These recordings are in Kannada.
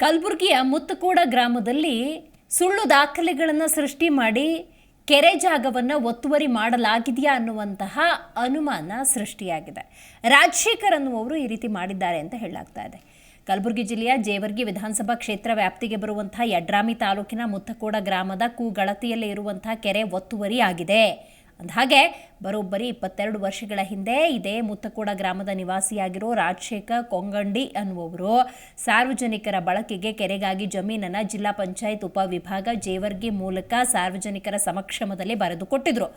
ಕಲಬುರಗಿಯ ಮುತ್ತುಕೂಡ ಗ್ರಾಮದಲ್ಲಿ ಸುಳ್ಳು ದಾಖಲೆಗಳನ್ನು ಸೃಷ್ಟಿ ಮಾಡಿ ಕೆರೆ ಜಾಗವನ್ನು ಒತ್ತುವರಿ ಮಾಡಲಾಗಿದೆಯಾ ಅನ್ನುವಂತಹ ಅನುಮಾನ ಸೃಷ್ಟಿಯಾಗಿದೆ. ರಾಜಶೇಖರ್ ಅನ್ನುವರು ಈ ರೀತಿ ಮಾಡಿದ್ದಾರೆ ಅಂತ ಹೇಳಲಾಗ್ತಾ ಇದೆ. ಕಲಬುರಗಿ ಜಿಲ್ಲೆಯ ಜೇವರ್ಗಿ ವಿಧಾನಸಭಾ ಕ್ಷೇತ್ರ ವ್ಯಾಪ್ತಿಗೆ ಬರುವಂತಹ ಯಡ್ರಾಮಿ ತಾಲೂಕಿನ ಮುತ್ತಕೋಡ ಗ್ರಾಮದ ಕೂಗಳತಿಯಲ್ಲಿ ಇರುವಂತಹ ಕೆರೆ ಒತ್ತುವರಿ ಆಗಿದೆ. ಅಂದಹಾಗೆ ಬರೋಬ್ಬರಿ ಇಪ್ಪತ್ತೆರಡು ವರ್ಷಗಳ ಹಿಂದೆ ಇದೇ ಮುತ್ತಕೋಡ ಗ್ರಾಮದ ನಿವಾಸಿಯಾಗಿರೋ ರಾಜಶೇಖರ್ ಕೊಂಗಂಡಿ ಅನ್ನುವರು ಸಾರ್ವಜನಿಕರ ಬಳಕೆಗೆ ಕೆರೆಗಾಗಿ ಜಮೀನನ್ನ ಜಿಲ್ಲಾ ಪಂಚಾಯತ್ ಉಪವಿಭಾಗ ಜೇವರ್ಗಿ ಮೂಲಕ ಸಾರ್ವಜನಿಕರ ಸಮಕ್ಷಮದಲ್ಲಿ ಬರೆದುಕೊಟ್ಟಿದ್ರು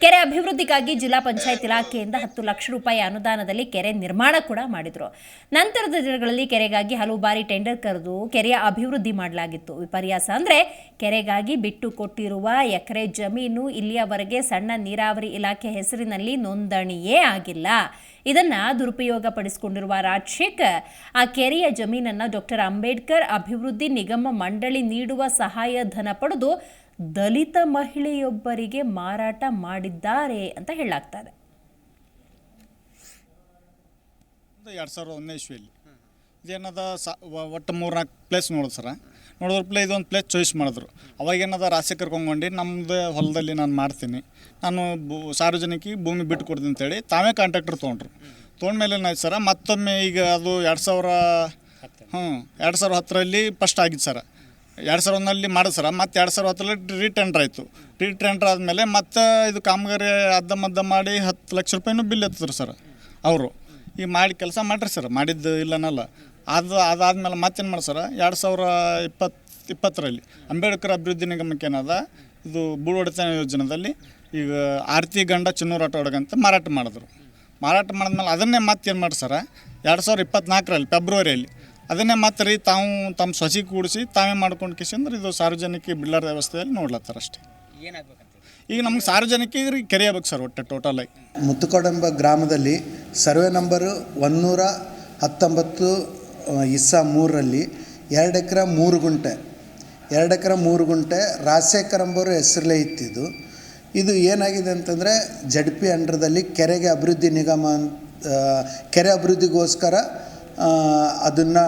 ಕೆರೆ ಅಭಿವೃದ್ಧಿಗಾಗಿ ಜಿಲ್ಲಾ ಪಂಚಾಯತ್ ಇಲಾಖೆಯಿಂದ ಹತ್ತು ಲಕ್ಷ ರೂಪಾಯಿ ಅನುದಾನದಲ್ಲಿ ಕೆರೆ ನಿರ್ಮಾಣ ಕೂಡ ಮಾಡಿದ್ರು. ನಂತರದ ದಿನಗಳಲ್ಲಿ ಕೆರೆಗಾಗಿ ಹಲವು ಬಾರಿ ಟೆಂಡರ್ ಕರೆದು ಕೆರೆಯ ಅಭಿವೃದ್ಧಿ ಮಾಡಲಾಗಿತ್ತು. ವಿಪರ್ಯಾಸ ಅಂದ್ರೆ ಕೆರೆಗಾಗಿ ಬಿಟ್ಟು ಕೊಟ್ಟಿರುವ ಎಕರೆ ಜಮೀನು ಇಲ್ಲಿಯವರೆಗೆ ಸಣ್ಣ ನೀರಾವರಿ ಇಲಾಖೆ ಹೆಸರಿನಲ್ಲಿ ನೋಂದಣಿಯೇ ಆಗಿಲ್ಲ. ಇದನ್ನು ದುರುಪಯೋಗ ಪಡಿಸಿಕೊಂಡಿರುವ ರಾಜಶೇಖರ್, ಆ ಕೆರೆಯ ಜಮೀನನ್ನು ಡಾಕ್ಟರ್ ಅಂಬೇಡ್ಕರ್ ಅಭಿವೃದ್ಧಿ ನಿಗಮ ಮಂಡಳಿ ನೀಡುವ ಸಹಾಯಧನ ಪಡೆದು ದಲಿತ ಮಹಿಳೆಯೊಬ್ಬರಿಗೆ ಮಾರಾಟ ಮಾಡಿದ್ದಾರೆ ಅಂತ ಹೇಳಲಾಗ್ತಾ ಇದೆ ಎರಡು ಸಾವಿರದ ಒಂದನೇ ಇಸ್ವಿಯಲ್ಲಿ. ಇದೇನದ ಸ ಒಟ್ಟು ಮೂರ್ನಾಲ್ಕು ಪ್ಲೇಸ್ ನೋಡೋದು ಸರ? ನೋಡಿದ್ರ ಪ್ಲೇ ಇದೊಂದು ಪ್ಲೇಸ್ ಚಾಯ್ಸ್ ಮಾಡಿದ್ರು. ಅವಾಗ ಏನದ ರಾಶಿ ಕರ್ಕೊಂಡ್ಕೊಂಡು ನಮ್ಮದು ಹೊಲದಲ್ಲಿ ನಾನು ಮಾಡ್ತೀನಿ. ನಾನು ಭೂ, ಸಾರ್ವಜನಿಕ ಭೂಮಿ ಬಿಟ್ಟು ಕೊಡ್ತೀನಿ ಅಂತೇಳಿ ತಾವೇ ಕಾಂಟ್ರಾಕ್ಟರ್ ತೊಗೊಂಡ್ರು. ತೊಗೊಂಡ್ಮೇಲೆ ಏನಾಯ್ತು ಸರ, ಮತ್ತೊಮ್ಮೆ ಈಗ ಅದು ಎರಡು ಸಾವಿರ, ಹ್ಞೂ, ಎರಡು ಸಾವಿರ ಹತ್ತರಲ್ಲಿ ಫಸ್ಟ್ ಆಗಿತ್ತು ಸರ. ಎರಡು ಸಾವಿರ ಒಂದಲ್ಲಿ ಸರ, ಮತ್ತು ಎರಡು ಸಾವಿರ ಹತ್ತರಲ್ಲಿ ರೀಟೆಂಡ್ರ್ ಆಯಿತು. ರೀಟೆಂಡ್ರ್ ಆದಮೇಲೆ ಮತ್ತೆ ಇದು ಕಾಮಗಾರಿ ಅದ್ದ ಮದ್ದ ಮಾಡಿ ಹತ್ತು ಲಕ್ಷ ರೂಪಾಯಿನೂ ಬಿಲ್ ಎತ್ತಿದ್ರು ಸರ್, ಅವರು. ಈಗ ಮಾಡಿ ಕೆಲಸ ಮಾಡಿರಿ ಸರ್, ಮಾಡಿದ್ದು ಇಲ್ಲನಲ್ಲ. ಅದು ಅದಾದ್ಮೇಲೆ ಮತ್ತೇನು ಮಾಡಿ ಸರ್, ಎರಡು ಸಾವಿರ ಇಪ್ಪತ್ತು ಇಪ್ಪತ್ತರಲ್ಲಿ ಅಂಬೇಡ್ಕರ್ ಅಭಿವೃದ್ಧಿ ನಿಗಮಕ್ಕೆ ಏನದ, ಇದು ಬೂಡು ಯೋಜನದಲ್ಲಿ ಯೋಜನೆಯಲ್ಲಿ ಈಗ ಆರತಿ ಗಂಡ ಚಿನ್ನೂರು ಆಟೋ ಅಂತ ಮಾರಾಟ ಮಾಡಿದ್ರು. ಮಾರಾಟ ಮಾಡಿದ್ಮೇಲೆ ಅದನ್ನೇ ಏನು ಮಾಡಿ ಸರ್, ಎರಡು ಸಾವಿರ ಇಪ್ಪತ್ನಾಲ್ಕರಲ್ಲಿ, ಫೆಬ್ರವರಿಯಲ್ಲಿ ಅದನ್ನೇ ಮತ್ತೆ ರೀ ತಾವು, ತಮ್ಮ ಸೊಸಿ ಕೂಡಿಸಿ ತಾವೇ ಮಾಡ್ಕೊಂಡು ಕಿಸಿಂದ್ರೆ ಇದು ಸಾರ್ವಜನಿಕ ಬಿಲ್ಲರ್ ವ್ಯವಸ್ಥೆಯಲ್ಲಿ ನೋಡ್ಲತ್ತಾರ ಅಷ್ಟೇ. ಏನಾಗ್ಬೇಕಂತ? ಈಗ ನಮ್ಗೆ ಸಾರ್ವಜನಿಕರಿಗೆ ಕೆರೆಯಬೇಕು ಸರ್ ಒಟ್ಟು ಆಗಿ. ಮುತ್ತುಕೊಡಂಬ ಗ್ರಾಮದಲ್ಲಿ ಸರ್ವೆ ನಂಬರು ಒನ್ನೂರ ಹತ್ತೊಂಬತ್ತು ಇಸ್ಸ ಮೂರರಲ್ಲಿ ಎರಡು ಎಕರೆ ಮೂರು ಗುಂಟೆ. ಎರಡು ಎಕರೆ ಮೂರು ಗುಂಟೆ ರಾಸೇಕರ್ ಎಂಬರು ಹೆಸರಲ್ಲೇ ಇತ್ತಿದ್ದು. ಇದು ಏನಾಗಿದೆ ಅಂತಂದರೆ ಜಡ್ ಪಿ ಅಂಡರ್ದಲ್ಲಿ ಕೆರೆಗೆ ಅಭಿವೃದ್ಧಿ ನಿಗಮ ಅಂತ ಕೆರೆ ಅಭಿವೃದ್ಧಿಗೋಸ್ಕರ ಅದನ್ನು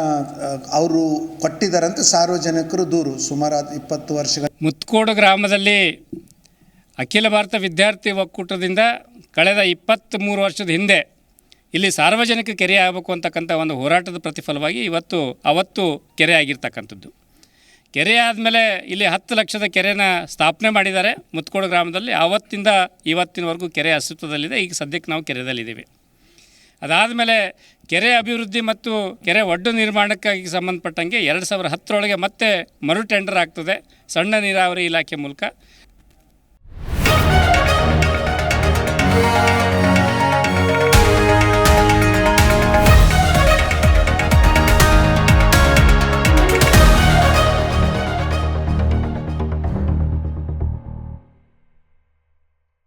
ಅವರು ಕೊಟ್ಟಿದ್ದಾರೆ ಅಂತ ಸಾರ್ವಜನಿಕರು ದೂರು ಸುಮಾರು ಇಪ್ಪತ್ತು ವರ್ಷಗಳ ಮುತ್ಕೋಡು ಗ್ರಾಮದಲ್ಲಿ ಅಖಿಲ ಭಾರತ ವಿದ್ಯಾರ್ಥಿ ಒಕ್ಕೂಟದಿಂದ ಕಳೆದ ಇಪ್ಪತ್ತ್ಮೂರು ವರ್ಷದ ಹಿಂದೆ ಇಲ್ಲಿ ಸಾರ್ವಜನಿಕ ಕೆರೆ ಆಗಬೇಕು ಅಂತಕ್ಕಂಥ ಒಂದು ಹೋರಾಟದ ಪ್ರತಿಫಲವಾಗಿ ಇವತ್ತು ಅವತ್ತು ಕೆರೆ ಆಗಿರ್ತಕ್ಕಂಥದ್ದು. ಕೆರೆ ಆದಮೇಲೆ ಇಲ್ಲಿ ಹತ್ತು ಲಕ್ಷದ ಕೆರೆನ ಸ್ಥಾಪನೆ ಮಾಡಿದ್ದಾರೆ. ಮುತ್ಕೋಡು ಗ್ರಾಮದಲ್ಲಿ ಆವತ್ತಿಂದ ಇವತ್ತಿನವರೆಗೂ ಕೆರೆ ಅಸ್ತಿತ್ವದಲ್ಲಿದೆ. ಈಗ ಸದ್ಯಕ್ಕೆ ನಾವು ಕೆರೆದಲ್ಲಿದ್ದೀವಿ ಅದಾದಮೇಲೆ ಕೆರೆ ಅಭಿವೃದ್ಧಿ ಮತ್ತು ಕೆರೆ ಒಡ್ಡು ನಿರ್ಮಾಣಕ್ಕಾಗಿ ಸಂಬಂಧಪಟ್ಟಂಗೆ ಎರಡು ಸಾವಿರ ಹತ್ತರೊಳಗೆ ಮತ್ತೆ ಮರು ಟೆಂಡರ್ ಆಗ್ತದೆ. ಸಣ್ಣ ನೀರಾವರಿ ಇಲಾಖೆ ಮೂಲಕ. Yeah.